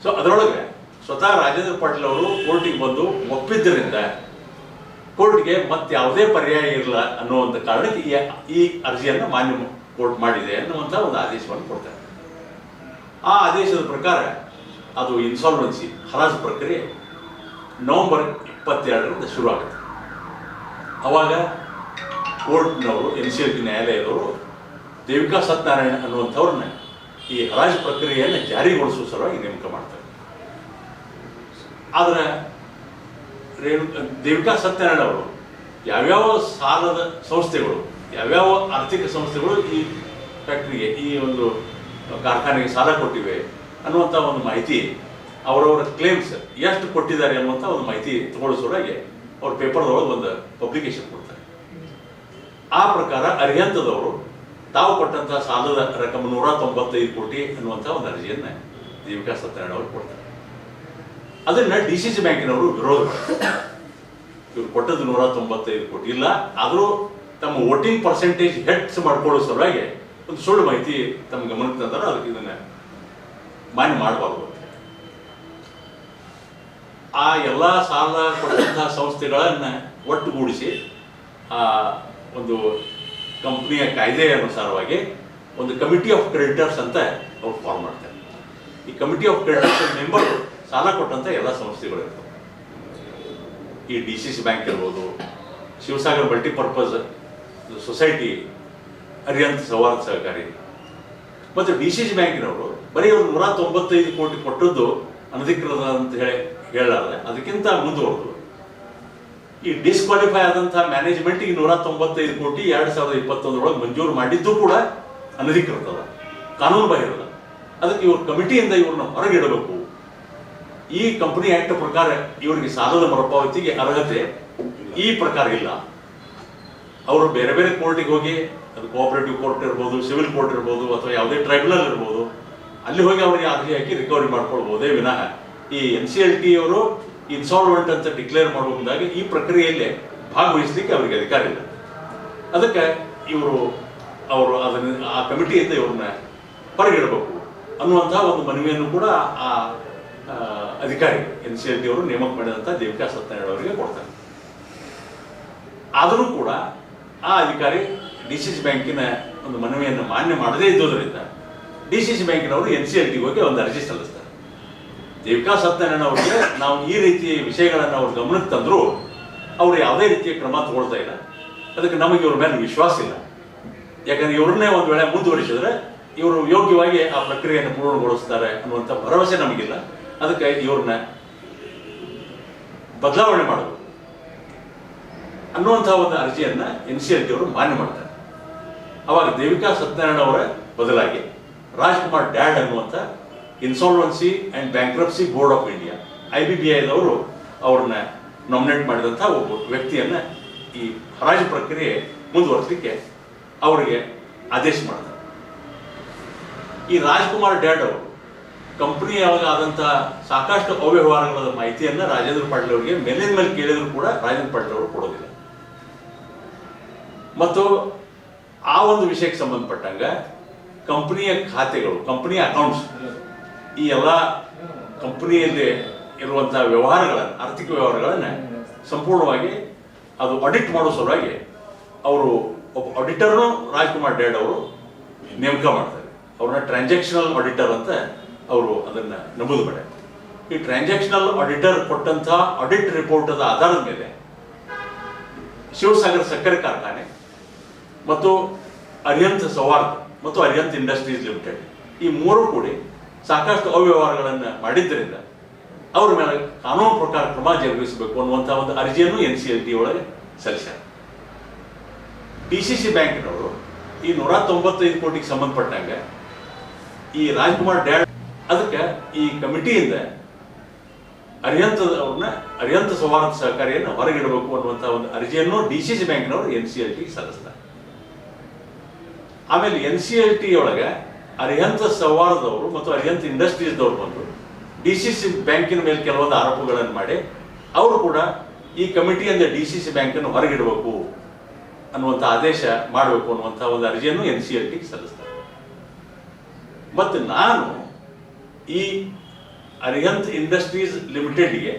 ಸೊ ಅದರೊಳಗೆ ಸ್ವತಃ ರಾಜೇಂದ್ರ ಪಾಟೀಲ್ ಅವರು ಕೋರ್ಟಿಗೆ ಬಂದು ಒಪ್ಪಿದ್ದರಿಂದ ಕೋರ್ಟ್ಗೆ ಮತ್ತೆ ಯಾವುದೇ ಪರ್ಯಾಯ ಇರಲ್ಲ ಅನ್ನುವಂಥ ಕಾರಣಕ್ಕೆ ಈ ಈ ಅರ್ಜಿಯನ್ನು ಮಾನ್ಯ ಕೋರ್ಟ್ ಮಾಡಿದೆ ಅನ್ನುವಂಥ ಒಂದು ಆದೇಶವನ್ನು ಕೊಡ್ತಾರೆ ಆ ಆದೇಶದ ಪ್ರಕಾರ ಅದು ಇನ್ಸಾಲ್ವೆನ್ಸಿ ಹರಾಜು ಪ್ರಕ್ರಿಯೆ ನವೆಂಬರ್ ಇಪ್ಪತ್ತೆರಡರಿಂದ ಶುರು ಆಗುತ್ತೆ ಅವಾಗ ಕೋರ್ಟ್ನವರು, ಎನ್ ಸಿ ಎಲ್ ಟಿ ನ್ಯಾಯಾಲಯದವರು ದೇವಿಕಾ ಸತ್ಯನಾರಾಯಣ ಅನ್ನುವಂಥವ್ರನ್ನ ಈ ಹರಾಜು ಪ್ರಕ್ರಿಯೆಯನ್ನು ಜಾರಿಗೊಳಿಸುವ ಸಲುವಾಗಿ ನೇಮಕ ಮಾಡ್ತಾರೆ. ಆದರೆ ರೇಣು, ದೇವಿಕಾ ಸತ್ಯನಾರಾಯಣ ಅವರು ಯಾವ್ಯಾವ ಸಾಲದ ಸಂಸ್ಥೆಗಳು, ಯಾವ್ಯಾವ ಆರ್ಥಿಕ ಸಂಸ್ಥೆಗಳು ಈ ಫ್ಯಾಕ್ಟ್ರಿಗೆ ಈ ಒಂದು ಕಾರ್ಖಾನೆಗೆ ಸಾಲ ಕೊಟ್ಟಿವೆ ಅನ್ನುವಂಥ ಒಂದು ಮಾಹಿತಿ, ಅವರವರ ಕ್ಲೇಮ್ಸ್ ಎಷ್ಟು ಕೊಟ್ಟಿದ್ದಾರೆ ಅನ್ನುವಂಥ ಒಂದು ಮಾಹಿತಿ ತಗೊಳಿಸೋರಾಗೆ ಅವ್ರ ಪೇಪರ್ದೊಳಗೆ ಒಂದು ಪಬ್ಲಿಕೇಶನ್ ಕೊಡ್ತಾರೆ. ಆ ಪ್ರಕಾರ ಅರಿಹಂತದವರು ತಾವು ಕೊಟ್ಟಂತಹ ಸಾಲದ ರಕಮ ನೂರ ತೊಂಬತ್ತೈದು ಕೋಟಿ ಅನ್ನುವಂಥ ಒಂದು ಅರ್ಜಿಯನ್ನು ದೇವಿಕಾ ಸತ್ಯನಾರಾಯಣ ಅವರು ಕೊಡ್ತಾರೆ ಅದನ್ನ ಡಿ ಸಿ ಸಿ ಬ್ಯಾಂಕಿನವರು ವಿರೋಧ. ಇವ್ರು ಕೊಟ್ಟದ್ದು ನೂರ ತೊಂಬತ್ತೈದು ಕೋಟಿ ಇಲ್ಲ, ಆದರೂ ತಮ್ಮ ವೋಟಿಂಗ್ ಪರ್ಸೆಂಟೇಜ್ ಹೆಚ್ಚು ಮಾಡ್ಕೊಳ್ಳೋ ಸಲುವಾಗಿ ಒಂದು ಸುಳ್ಳು ಮಾಹಿತಿ ತಮ್ಮ ಗಮನಕ್ಕೆ ತಂದ್ರೆ ಅದಕ್ಕೆ ಇದನ್ನ ಮಾನ್ಯ ಮಾಡಬಾರ್ದು ಆ ಎಲ್ಲ ಸಾಲ ಕೊಟ್ಟಂತಹ ಸಂಸ್ಥೆಗಳನ್ನ ಒಟ್ಟುಗೂಡಿಸಿ, ಆ ಒಂದು ಕಂಪ್ನಿಯ ಕಾಯ್ದೆಯ ಅನುಸಾರವಾಗಿ ಒಂದು ಕಮಿಟಿ ಆಫ್ ಕ್ರೆಡಿಟರ್ಸ್ ಅಂತ ಅವ್ರು ಫಾರ್ಮ್ ಮಾಡ್ತಾರೆ. ಈ ಕಮಿಟಿ ಆಫ್ ಕ್ರೆಡಿಟರ್ಸ್ ಮೆಂಬರ್ ಸಾಲ ಕೊಟ್ಟಂತ ಎಲ್ಲ ಸಂಸ್ಥೆಗಳು ಇರ್ತವೆ. ಈ ಡಿ ಸಿ ಸಿ ಬ್ಯಾಂಕ್ ಇರ್ಬೋದು, ಶಿವಸಾಗರ್ ಮಲ್ಟಿಪರ್ಪಸ್ ಸೊಸೈಟಿ ಅರಿಯಂತ್ ಸವಾರ್ ಸಹಕಾರಿ. ಮತ್ತು ಡಿ ಸಿ ಸಿ ಬ್ಯಾಂಕಿನವರು ಬರೀ ಒಂದು ನೂರ ತೊಂಬತ್ತೈದು ಕೋಟಿ ಕೊಟ್ಟದ್ದು ಅನಧಿಕೃತ ಅಂತ ಹೇಳಿ ಹೇಳಲಾರ್ದೆ, ಅದಕ್ಕಿಂತ ಮುಂದುವರೆದು. ಈ ಡಿಸ್ಕ್ವಾಲಿಫೈ ಆದಂತಹ ಮ್ಯಾನೇಜ್ಮೆಂಟ್ಗೆ ನೂರ ತೊಂಬತ್ತೈದು ಕೋಟಿ ಎರಡ್ ಸಾವಿರದ ಇಪ್ಪತ್ತೊಂದರೊಳಗೆ ಮಂಜೂರು ಮಾಡಿದ್ದು ಕೂಡ ಅನಧಿಕೃತ ಅದ ಕಾನೂನು ಬಾಹಿರದ ಅದಕ್ಕೆ ಇವ್ರ ಕಮಿಟಿಯಿಂದ ಇವ್ರನ್ನ ಹೊರಗಿಡಬೇಕು. ಈ ಕಂಪನಿ ಆಕ್ಟ್ ಪ್ರಕಾರ ಇವರಿಗೆ ಸಾಲದ ಮರುಪಾವತಿಗೆ ಅರ್ಹತೆ ಈ ಪ್ರಕಾರ ಇಲ್ಲ. ಅವರು ಬೇರೆ ಬೇರೆ ಕೋರ್ಟಿಗೆ ಹೋಗಿ, ಅದು ಕೋಆಪರೇಟಿವ್ ಕೋರ್ಟ್ ಇರ್ಬೋದು ಸಿವಿಲ್ ಕೋರ್ಟ್ ಇರ್ಬೋದು, ಅಥವಾ ಯಾವುದೇ ಟ್ರೈಬ್ಯುನಲ್ ಇರ್ಬೋದು, ಅಲ್ಲಿ ಹೋಗಿ ಅವರಿಗೆ ಅರ್ಜಿ ಹಾಕಿ ರಿಕವರಿ ಮಾಡ್ಕೊಳ್ಬಹುದೇ ವಿನಃ. ಈ ಎನ್ ಸಿ ಎಲ್ ಟಿ ಅವರು ಇನ್ಸಾಲ್ವೆಂಟ್ ಅಂತ ಡಿಕ್ಲೇರ್ ಮಾಡುವ ಈ ಪ್ರಕ್ರಿಯೆಯಲ್ಲಿ ಭಾಗವಹಿಸಲಿಕ್ಕೆ ಅವರಿಗೆ ಅಧಿಕಾರ ಇಲ್ಲ. ಅದಕ್ಕೆ ಇವರು ಅವರು ಅದನ್ನ ಆ ಕಮಿಟಿಯಿಂದ ಇವ್ರನ್ನ ಹೊರಗಿಡಬೇಕು ಅನ್ನುವಂತಹ ಒಂದು ಮನವಿಯನ್ನು ಕೂಡ ಆ ಅಧಿಕಾರಿ ಎನ್ ಸಿ ಎಲ್ ಡಿ ಅವರು ನೇಮಕ ಮಾಡಿದಂಥ ದೇವಿಕಾ ಸತ್ಯನಾರಾಯಣ ಅವರಿಗೆ ಕೊಡ್ತಾರೆ. ಆದರೂ ಕೂಡ ಆ ಅಧಿಕಾರಿ ಡಿ ಸಿ ಸಿ ಬ್ಯಾಂಕಿನ ಒಂದು ಮನವಿಯನ್ನು ಮಾನ್ಯ ಮಾಡದೇ ಇದ್ದುದರಿಂದ ಡಿ ಸಿ ಸಿ ಬ್ಯಾಂಕಿನವರು ಎನ್ ಸಿ ಎಲ್ ಟಿ ಹೋಗಿ ಒಂದು ಅರ್ಜಿ ಸಲ್ಲಿಸ್ತಾರೆ. ದೇವಿಕಾ ಸತ್ಯನಾರಾಯಣ ಅವರಿಗೆ ನಾವು ಈ ರೀತಿ ವಿಷಯಗಳನ್ನು ಅವ್ರ ಗಮನಕ್ಕೆ ತಂದರೂ, ಅವರು ಯಾವುದೇ ರೀತಿಯ ಕ್ರಮ ತಗೊಳ್ತಾ ಇಲ್ಲ. ಅದಕ್ಕೆ ನಮಗೆ ಇವ್ರ ಮೇಲೆ ವಿಶ್ವಾಸ ಇಲ್ಲ. ಯಾಕಂದ್ರೆ ಇವ್ರನ್ನೇ ಒಂದು ವೇಳೆ ಮುಂದುವರಿಸಿದ್ರೆ ಇವರು ಯೋಗ್ಯವಾಗಿ ಆ ಪ್ರಕ್ರಿಯೆಯನ್ನು ಪೂರ್ಣಗೊಳಿಸ್ತಾರೆ ಅನ್ನುವಂಥ ಭರವಸೆ ನಮಗಿಲ್ಲ. ಅದಕ್ಕೆ ಇವ್ರನ್ನ ಬದಲಾವಣೆ ಮಾಡೋದು ಅನ್ನುವಂಥ ಒಂದು ಅರ್ಜಿಯನ್ನು ಎನ್ ಸಿ ಅವರು ಮಾನ್ಯ ಮಾಡ್ತಾರೆ. ಅವಾಗ ದೇವಿಕಾ ಸತ್ಯನಾರಾಯಣ ಅವರ ಬದಲಾಗಿ ರಾಜ್ಕುಮಾರ್ ಡ್ಯಾಡ್ ಅನ್ನುವಂಥ insolvency and bankruptcy board of India I B B ಐದವರು ಅವ್ರನ್ನ ನಾಮಿನೇಟ್ ಮಾಡಿದಂಥ ಒಬ್ಬ ವ್ಯಕ್ತಿಯನ್ನು ಈ ಹರಾಜು ಪ್ರಕ್ರಿಯೆ ಮುಂದುವರಿಸಲಿಕ್ಕೆ ಅವರಿಗೆ ಆದೇಶ ಮಾಡ್ತಾರೆ. ಈ ರಾಜ್ಕುಮಾರ್ ಡ್ಯಾಡ್ ಅವರು ಕಂಪ್ನಿ ಆದಂಥ ಸಾಕಷ್ಟು ಅವ್ಯವಹಾರಗಳ ಮಾಹಿತಿಯನ್ನು ರಾಜೇಂದ್ರ ಪಾಟೀಲ್ ಅವರಿಗೆ ಮೇಲಿನ ಮೇಲೆ ಕೇಳಿದ್ರು ಕೂಡ ರಾಜೇಂದ್ರ ಪಾಟೀಲ್ ಅವರು ಕೊಡೋದಿಲ್ಲ. ಮತ್ತು ಆ ಒಂದು ವಿಷಯಕ್ಕೆ ಸಂಬಂಧಪಟ್ಟಂಗ ಕಂಪನಿಯ ಖಾತೆಗಳು ಕಂಪ್ನಿಯ ಅಕೌಂಟ್ಸ್ ಈ ಎಲ್ಲ ಕಂಪನಿಯಲ್ಲಿ ಇರುವಂತಹ ವ್ಯವಹಾರಗಳನ್ನು, ಆರ್ಥಿಕ ವ್ಯವಹಾರಗಳನ್ನು ಸಂಪೂರ್ಣವಾಗಿ ಅದು ಆಡಿಟ್ ಮಾಡೋ ಸಲುವಾಗಿ ಅವರು ಒಬ್ಬ ಆಡಿಟರ್ನು ರಾಜ್ಕುಮಾರ್ ಡ್ಯಾಡ್ ಅವರು ನೇಮಕ ಮಾಡ್ತಾರೆ. ಅವ್ರನ್ನ ಟ್ರಾನ್ಸಾಕ್ಷನಲ್ ಆಡಿಟರ್ ಅಂತ ಅವರು ಅದನ್ನ ನಮೂದು ಮಾಡ್ಯಾರ. ಈ ಟ್ರಾನ್ಸಾಕ್ಷನಲ್ ಆಡಿಟರ್ ಕೊಟ್ಟಂತಹ ಆಡಿಟ್ ರಿಪೋರ್ಟದ ಆಧಾರದ ಮೇಲೆ ಶಿವಸಾಗರ್ ಸಕ್ಕರೆ ಕಾರ್ಖಾನೆ ಮತ್ತು ಅರಿಯಂತ್ ಸೌಹಾರ್ದ್ ಮತ್ತು ಅರಿಯಂತ್ ಇಂಡಸ್ಟ್ರೀಸ್ ಲಿಮಿಟೆಡ್ ಈ ಮೂರು ಕೂಡಿ ಸಾಕಷ್ಟು ಅವ್ಯವಹಾರಗಳನ್ನು ಮಾಡಿದ್ದರಿಂದ ಅವ್ರ ಮೇಲೆ ಕಾನೂನು ಪ್ರಕಾರ ಕ್ರಮ ಜರುಗಿಸಬೇಕು ಅನ್ನುವಂಥ ಒಂದು ಅರ್ಜಿಯನ್ನು ಎನ್ ಸಿ ಎಲ್ ಟಿ ಒಳಗೆ ಸಲ್ಲಿಸ್ಯಾರ. ಡಿ ಸಿ ಸಿ ಬ್ಯಾಂಕ್ನವರು ಈ ನೂರ ತೊಂಬತ್ತೈದು ಕೋಟಿಗೆ ಸಂಬಂಧಪಟ್ಟಂಗೆ ಈ ರಾಜ್ಕುಮಾರ್ ಡ್ಯಾಡ್ ಅದಕ್ಕೆ ಈ ಕಮಿಟಿಯಿಂದ ಅರಿಯಂತ ಅವ್ರನ್ನ ಅರಿಯಂತ ಸೌಹಾರ್ದ ಸಹಕಾರಿಯನ್ನು ಹೊರಗಿಡಬೇಕು ಅನ್ನುವಂಥ ಒಂದು ಅರ್ಜಿಯನ್ನು ಡಿ ಸಿ ಸಿ ಬ್ಯಾಂಕ್ನವರು ಎನ್ ಸಿ ಎಲ್ ಟಿ ಸಲ್ಲಿಸ್ತಾರೆ. ಆಮೇಲೆ ಎನ್ ಸಿ ಎಲ್ ಟಿ ಒಳಗೆ ಅರಿಹಂತ ಸವಾರದವರು ಮತ್ತು ಅರಿಹಂತ ಇಂಡಸ್ಟ್ರೀಸ್ದವ್ರು ಬಂದರು. ಡಿ ಸಿ ಸಿ ಬ್ಯಾಂಕಿನ ಮೇಲೆ ಕೆಲವೊಂದು ಆರೋಪಗಳನ್ನು ಮಾಡಿ, ಅವರು ಕೂಡ ಈ ಕಮಿಟಿಯಿಂದ ಡಿ ಸಿ ಸಿ ಬ್ಯಾಂಕನ್ನು ಹೊರಗಿಡಬೇಕು ಅನ್ನುವಂಥ ಆದೇಶ ಮಾಡಬೇಕು ಅನ್ನುವಂಥ ಒಂದು ಅರ್ಜಿಯನ್ನು ಎನ್ ಸಿ ಆರ್ ಟಿ ಸಲ್ಲಿಸ್ತಾರೆ. ಮತ್ತು ನಾನು ಈ ಅರಿಹಂತ್ ಇಂಡಸ್ಟ್ರೀಸ್ ಲಿಮಿಟೆಡ್ಗೆ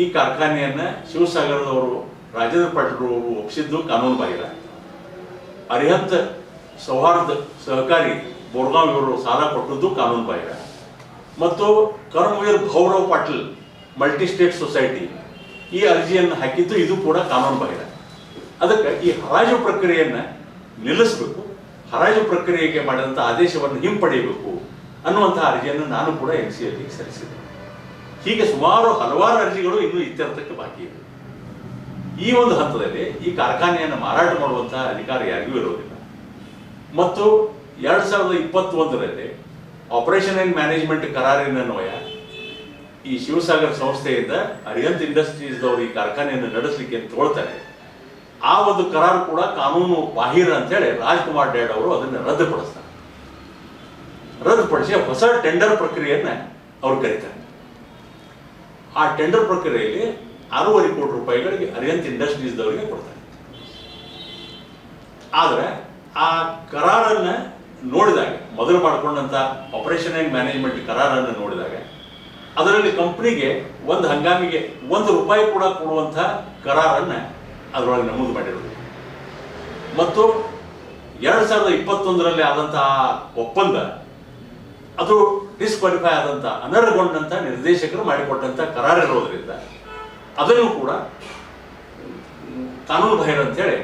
ಈ ಕಾರ್ಖಾನೆಯನ್ನು ಶಿವಸಾಗರದವರು ರಾಜೇಂದ್ರ ಪಾಟೀಲ್ ಅವರು ಒಪ್ಪಿಸಿದ್ದು ಕಾನೂನು ಬಾಹಿರ. ಅರಿಹಂತ್ ಸೌಹಾರ್ದ ಸಹಕಾರಿ ಬೋರ್ಗಾಂವ್ ಇವರು ಸಾಲ ಕೊಟ್ಟದ್ದು ಕಾನೂನು ಬಾಹಿರ. ಮತ್ತು Karmaveer Bhaurav Patil multi state society ಈ ಅರ್ಜಿಯನ್ನು ಹಾಕಿದ್ದು ಇದು ಕೂಡ ಕಾನೂನು ಬಾಹಿರ. ಅದಕ್ಕೆ ಈ ಹರಾಜು ಪ್ರಕ್ರಿಯೆಯನ್ನು ನಿಲ್ಲಿಸಬೇಕು, ಹರಾಜು ಪ್ರಕ್ರಿಯೆಗೆ ಮಾಡಿದಂಥ ಆದೇಶವನ್ನು ಹಿಂಪಡೆಯಬೇಕು ಅನ್ನುವಂತಹ ಅರ್ಜಿಯನ್ನು ನಾನು ಕೂಡ ಎನ್ ಸಿ ಎಲ್ಗೆ ಸಲ್ಲಿಸಿದೆ ಹೀಗೆ ಸುಮಾರು ಹಲವಾರು ಅರ್ಜಿಗಳು ಇನ್ನೂ ಇತ್ಯರ್ಥಕ್ಕೆ ಬಾಕಿ ಇದೆ. ಈ ಒಂದು ಹಂತದಲ್ಲಿ ಈ ಕಾರ್ಖಾನೆಯನ್ನು ಮಾರಾಟ ಮಾಡುವಂತಹ ಅಧಿಕಾರ ಯಾರಿಗೂ ಇರೋದಿಲ್ಲ ಮತ್ತು ಎರಡ್ ಸಾವಿರದ ಇಪ್ಪತ್ತೊಂದರಲ್ಲಿ ಆಪರೇಷನ್ ಅಂಡ್ ಮ್ಯಾನೇಜ್ಮೆಂಟ್ ಕರಾರಿನನ್ವಯ ಈ ಶಿವಸಾಗರ್ ಸಂಸ್ಥೆಯಿಂದ ಅರಿಯಂತ್ ಇಂಡಸ್ಟ್ರೀಸ್ದವರು ಈ ಕಾರ್ಖಾನೆಯನ್ನು ನಡೆಸಲಿಕ್ಕೆ ಅಂತ ಆ ಒಂದು ಕರಾರು ಕೂಡ ಕಾನೂನು ಬಾಹಿರ ಅಂತೇಳಿ ರಾಜ್ಕುಮಾರ್ ಡೇಡ್ ಅವರು ಅದನ್ನು ರದ್ದುಪಡಿಸ್ತಾರೆ. ರದ್ದುಪಡಿಸಿ ಹೊಸ ಟೆಂಡರ್ ಪ್ರಕ್ರಿಯೆಯನ್ನ ಅವ್ರು ಕರೀತಾರೆ. ಆ ಟೆಂಡರ್ ಪ್ರಕ್ರಿಯೆಯಲ್ಲಿ ಆರೂವರೆ ಕೋಟಿ ರೂಪಾಯಿಗಳಿಗೆ ಅರಿಯಂತ್ ಇಂಡಸ್ಟ್ರೀಸ್ದವರಿಗೆ ಕೊಡ್ತಾರೆ. ಆದರೆ ಆ ಕರಾರನ್ನ ನೋಡಿದಾಗ, ಮೊದಲು ಮಾಡಿಕೊಂಡಂತ ಆಪರೇಷನ್ ಅಂಡ್ ಮ್ಯಾನೇಜ್ಮೆಂಟ್ ಕರಾರನ್ನು ನೋಡಿದಾಗ, ಅದರಲ್ಲಿ ಕಂಪ್ನಿಗೆ ಒಂದು ಹಂಗಾಮಿಗೆ ಒಂದು ರೂಪಾಯಿ ಕೂಡ ಕೊಡುವಂಥ ಕರಾರನ್ನ ಅದರೊಳಗೆ ನಮೂದು ಮಾಡಿರೋದು. ಮತ್ತು ಎರಡು ಸಾವಿರದ ಇಪ್ಪತ್ತೊಂದರಲ್ಲಿ ಆದಂತಹ ಒಪ್ಪಂದ, ಅದು ಡಿಸ್ಕ್ವಾಲಿಫೈ ಆದಂತ, ಅನರ್ಹಗೊಂಡಂತ ನಿರ್ದೇಶಕರು ಮಾಡಿಕೊಟ್ಟಂತ ಕರಾರ ಇರೋದ್ರಿಂದ, ಅದನ್ನು ಕೂಡ ಕಾನೂನು ಬಾಹಿರ ಅಂತೇಳಿ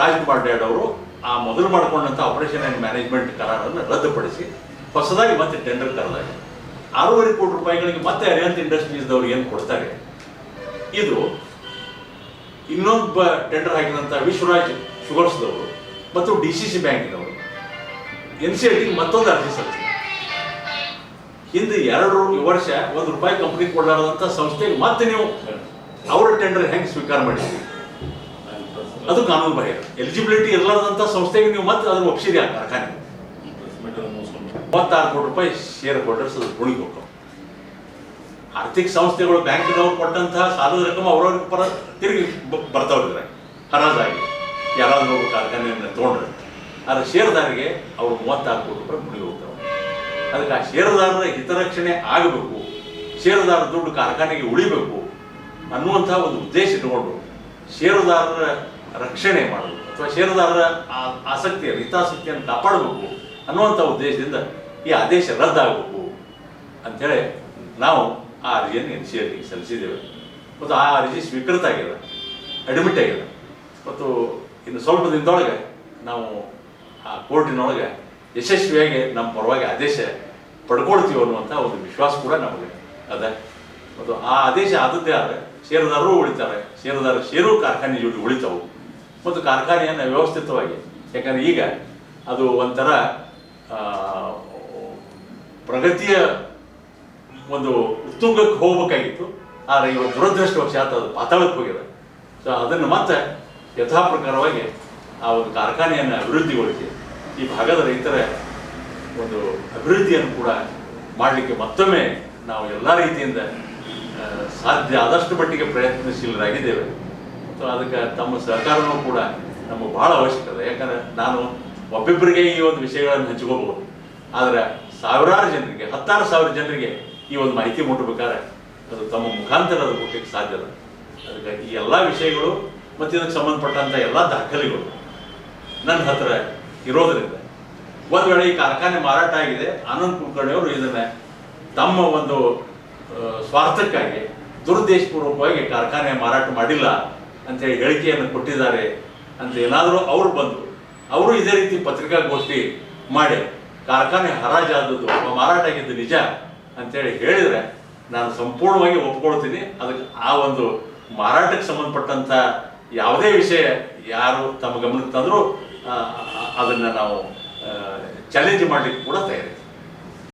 ರಾಜ್ಕುಮಾರ್ ಡ್ಯಾಡ್ ಅವರು ಆ ಮೊದಲು ಮಾಡಿಕೊಂಡಂತ ಆಪರೇಷನ್ ಆ್ಯಂಡ್ ಮ್ಯಾನೇಜ್ಮೆಂಟ್ ಕರಾರನ್ನು ರದ್ದುಪಡಿಸಿ ಹೊಸದಾಗಿ ಮತ್ತೆ ಟೆಂಡರ್ ಕರೆದಾಗ ಆರೂವರೆ ಕೋಟಿ ರೂಪಾಯಿಗಳಿಗೆ ಮತ್ತೆ ಅರಿಯಂತ್ ಇಂಡಸ್ಟ್ರೀಸ್ದವ್ರು ಏನು ಕೊಡ್ತಾರೆ? ಇದು ಇನ್ನೊಬ್ಬ ಟೆಂಡರ್ ಹಾಕಿದಂಥ ವಿಶ್ವರಾಜ್ ಶುಗರ್ಸ್ದವರು ಮತ್ತು ಡಿ ಸಿ ಸಿ ಬ್ಯಾಂಕಿನವರು ಎನ್ ಸಿ ಟಿಗೆ ಮತ್ತೊಂದು ಅರ್ಜಿ ಸಲ್ಲಿಸಿದೆ ಹಿಂದೆ ಎರಡು ವರ್ಷ ಒಂದು ರೂಪಾಯಿ ಕಂಪ್ನಿ ಕೊಡಲಾರದಂಥ ಸಂಸ್ಥೆಗೆ ಮತ್ತೆ ನೀವು ಅವರ ಟೆಂಡರ್ ಹೆಂಗೆ ಸ್ವೀಕಾರ ಮಾಡಿದ್ರಿ ಅದು ಕಾನೂನು ಬಾಹಿರ. ಎಲಿಜಿಬಿಲಿಟಿ ಇರಲಾರ್ದಂಥ ಸಂಸ್ಥೆಗೆ ನೀವು ಮತ್ತೆ ಅದನ್ನು ಒಪ್ಸಿರಿ ಆ ಕಾರ್ಖಾನೆ ಮೂವತ್ತಾರು ಕೋಟಿ ರೂಪಾಯಿ ಶೇರ್ ಹೋಲ್ಡರ್ಸ್ ಗುಣಿಗೆ ಹೋಗ್ತಾವೆ ಆರ್ಥಿಕ ಸಂಸ್ಥೆಗಳು ಬ್ಯಾಂಕಿನವ್ರು ಕೊಟ್ಟಂತಹ ಸಾಲದ ರಕಮ ಅವ್ರವ್ರಿಗೆ ಪರ ತಿರುಗಿ ಬ- ಬರ್ತಾವ್ರಿದ್ರೆ ಹರಾಜಾಗಿ. ಯಾರಾದ್ರೂ ಕಾರ್ಖಾನೆಯನ್ನು ತೊಗೊಂಡ್ರೆ, ಆದ್ರೆ ಷೇರುದಾರಿಗೆ ಅವರು ಮೂವತ್ತಾರು ಕೋಟಿ ರೂಪಾಯಿ ಮುಡಿ ಹೋಗ್ತಾವೆ. ಅದಕ್ಕೆ ಆ ಷೇರುದಾರರ ಹಿತರಕ್ಷಣೆ ಆಗಬೇಕು. ಷೇರುದಾರ ದುಡ್ಡು ಕಾರ್ಖಾನೆಗೆ ಉಳಿಬೇಕು ಅನ್ನುವಂತಹ ಒಂದು ಉದ್ದೇಶ ಇಟ್ಕೊಂಡು ಷೇರುದಾರರ ರಕ್ಷಣೆ ಮಾಡಬೇಕು ಅಥವಾ ಷೇರುದಾರರ ಆಸಕ್ತಿಯನ್ನು, ಹಿತಾಸಕ್ತಿಯನ್ನು ಕಾಪಾಡಬೇಕು ಅನ್ನುವಂಥ ಉದ್ದೇಶದಿಂದ ಈ ಆದೇಶ ರದ್ದಾಗಬೇಕು ಅಂಥೇಳಿ ನಾವು ಆ ಅರ್ಜಿಯನ್ನು ಎನ್ ಸಿ ಎಲ್ಗೆ ಸಲ್ಲಿಸಿದ್ದೇವೆ. ಮತ್ತು ಆ ಅರ್ಜಿ ಸ್ವೀಕೃತ ಆಗಿದೆ ಅಡ್ಮಿಟ್ ಆಗಿದೆ. ಮತ್ತು ಇನ್ನು ಸ್ವಲ್ಪ ದಿನದೊಳಗೆ ನಾವು ಆ ಕೋರ್ಟಿನೊಳಗೆ ಯಶಸ್ವಿಯಾಗಿ ನಮ್ಮ ಪರವಾಗಿ ಆದೇಶ ಪಡ್ಕೊಳ್ತೀವಿ ಅನ್ನುವಂಥ ಒಂದು ವಿಶ್ವಾಸ ಕೂಡ ನಮಗೆ ಅದ. ಮತ್ತು ಆ ಆದೇಶ ಆದದ್ದೇ ಆದರೆ ಷೇರುದಾರರು ಉಳಿತಾರೆ ಷೇರುದಾರ ಷೇರು ಕಾರ್ಖಾನೆ ಜೋಡಿ ಉಳಿತಾವು. ಮತ್ತು ಕಾರ್ಖಾನೆಯನ್ನು ವ್ಯವಸ್ಥಿತವಾಗಿ. ಯಾಕಂದರೆ ಈಗ ಅದು ಒಂಥರ ಪ್ರಗತಿಯ ಒಂದು ಉತ್ತುಂಗಕ್ಕೆ ಹೋಗ್ಬೇಕಾಗಿತ್ತು. ಆದರೆ ಇವತ್ತು ದುರದೃಷ್ಟವಶಾತ್ ಅದು ಪಾತಾಳಕ್ಕೆ ಹೋಗಿದೆ. ಸೊ ಅದನ್ನು ಮತ್ತೆ ಯಥಾ ಪ್ರಕಾರವಾಗಿ ಆ ಒಂದು ಕಾರ್ಖಾನೆಯನ್ನು ಅಭಿವೃದ್ಧಿಗೊಳಿಸಿ, ಈ ಭಾಗದ ರೈತರ ಒಂದು ಅಭಿವೃದ್ಧಿಯನ್ನು ಕೂಡ ಮಾಡಲಿಕ್ಕೆ ಮತ್ತೊಮ್ಮೆ ನಾವು ಎಲ್ಲ ರೀತಿಯಿಂದ ಸಾಧ್ಯ ಆದಷ್ಟು ಮಟ್ಟಿಗೆ ಪ್ರಯತ್ನಶೀಲರಾಗಿದ್ದೇವೆ. ಮತ್ತು ಅದಕ್ಕೆ ತಮ್ಮ ಸಹಕಾರವೂ ಕೂಡ ನಮಗೆ ಬಹಳ ಅವಶ್ಯಕತೆ ಯಾಕಂದ್ರೆ ನಾನು ಒಬ್ಬಿಬ್ಬರಿಗೆ ಈ ಒಂದು ವಿಷಯಗಳನ್ನು ಹಂಚ್ಕೋಬಹುದು ಆದ್ರೆ ಸಾವಿರಾರು ಜನರಿಗೆ, ಹತ್ತಾರು ಸಾವಿರ ಜನರಿಗೆ ಈ ಒಂದು ಮಾಹಿತಿ ಮುಟ್ಟಬೇಕಾದ್ರೆ ಅದು ತಮ್ಮ ಮುಖಾಂತರ ಅದು ಮುಟ್ಟಕ್ಕೆ ಸಾಧ್ಯ ಅದ. ಅದಕ್ಕಾಗಿ ಈ ಎಲ್ಲ ವಿಷಯಗಳು ಮತ್ತು ಇದಕ್ಕೆ ಸಂಬಂಧಪಟ್ಟಂಥ ಎಲ್ಲ ದಾಖಲೆಗಳು ನನ್ನ ಹತ್ರ ಇರೋದರಿಂದ ಒಂದು ವೇಳೆ ಈ ಕಾರ್ಖಾನೆ ಮಾರಾಟ ಆಗಿದೆ, ಆನಂದ್ ಕುಲಕರ್ಣಿ ಅವರು ಇದನ್ನ ತಮ್ಮ ಒಂದು ಸ್ವಾರ್ಥಕ್ಕಾಗಿ, ದುರುದ್ದೇಶಪೂರ್ವಕವಾಗಿ ಕಾರ್ಖಾನೆ ಮಾರಾಟ ಮಾಡಿಲ್ಲ ಅಂತೇಳಿ ಹೇಳಿಕೆಯನ್ನು ಕೊಟ್ಟಿದ್ದಾರೆ ಅಂತ ಏನಾದರೂ ಅವರು ಬಂದು, ಅವರು ಇದೇ ರೀತಿ ಪತ್ರಿಕಾಗೋಷ್ಠಿ ಮಾಡಿ, ಕಾರ್ಖಾನೆ ಹರಾಜಾದದ್ದು ಮಾರಾಟ ಆಗಿದ್ದು ನಿಜ ಅಂತೇಳಿ ಹೇಳಿದ್ರೆ ನಾನು ಸಂಪೂರ್ಣವಾಗಿ ಒಪ್ಕೊಳ್ತೀನಿ. ಅದಕ್ಕೆ ಆ ಒಂದು ಮಾರಾಟಕ್ಕೆ ಸಂಬಂಧಪಟ್ಟಂತ ಯಾವುದೇ ವಿಷಯ ಯಾರು ತಮ್ಮ ಗಮನಕ್ಕೆ ತಂದರೂ ಅದನ್ನು ನಾವು ಚಾಲೆಂಜ್ ಮಾಡಲಿಕ್ಕೆ ಕೂಡ ತಯಾರಿ